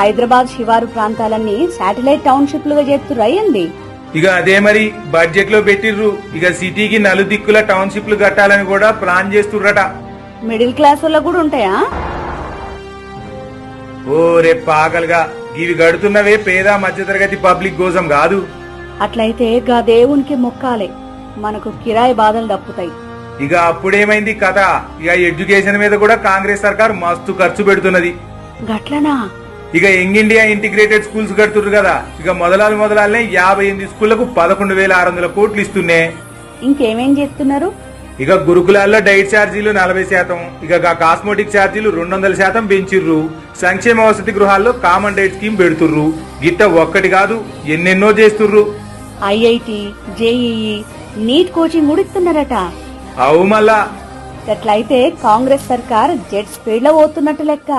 హైదరాబాద్ శివారు ప్రాంతాలన్నీ శాటిలైట్ టౌన్షిప్లుగా చేస్తుర్రు అయ్యింది. ఇక అదే మరి బడ్జెట్లో పెట్టిర్రు. ఇక సిటీకి నలుదిక్కుల టౌన్షిప్లు కట్టాలని కూడా ప్లాన్ చేస్తుర్రట. మిడిల్ క్లాస్ వాళ్ళకు కూడా ఉంటాయా? ఓ రేపు పాగలుగా ఇవి గడుతున్నవే పేద మధ్యతరగతి పబ్లిక్ కోసం కాదు. అట్లయితే గా దేవునికి మొక్కాలే. మనకు కిరాయి బాధలు తప్పుతాయి. ఇక అప్పుడేమైంది కథ? ఇక ఎడ్యుకేషన్ మీద కూడా కాంగ్రెస్ సర్కార్ మస్తు ఖర్చు పెడుతున్నది. గట్లనా? ఇక యంగ్ ఇండియా ఇంటిగ్రేటెడ్ స్కూల్స్ కడుతుర్రు కదా. ఇక మొదలాలు మొదలాలనే యాభై ఎనిమిది స్కూళ్ళకు పదకొండు వేల ఆరు వందల కోట్లు ఇస్తున్నాయి. ఇంకేమేం చేస్తున్నారు? ఇక గురుకులాల్లో డైట్ ఛార్జీలు నలభై శాతం. ఇక కాస్మోటిక్ ఛార్జీలు రెండు వందల శాతం పెంచిర్రు. సంక్షేమ వసతి గృహాల్లో కామన్ డైట్ స్కీమ్ పెడుతుర్రు. గిట్ట ఒక్కటి కాదు ఎన్నెన్నో చేస్తుర్రు. ఐఐటి జేఈఈ నీట్ కోచింగ్ కూడా ఇస్తున్నారట అవు మళ్ళా. అట్లయితే కాంగ్రెస్ సర్కార్ జెట్ స్పీడ్లో పోతున్నట్టు లెక్క.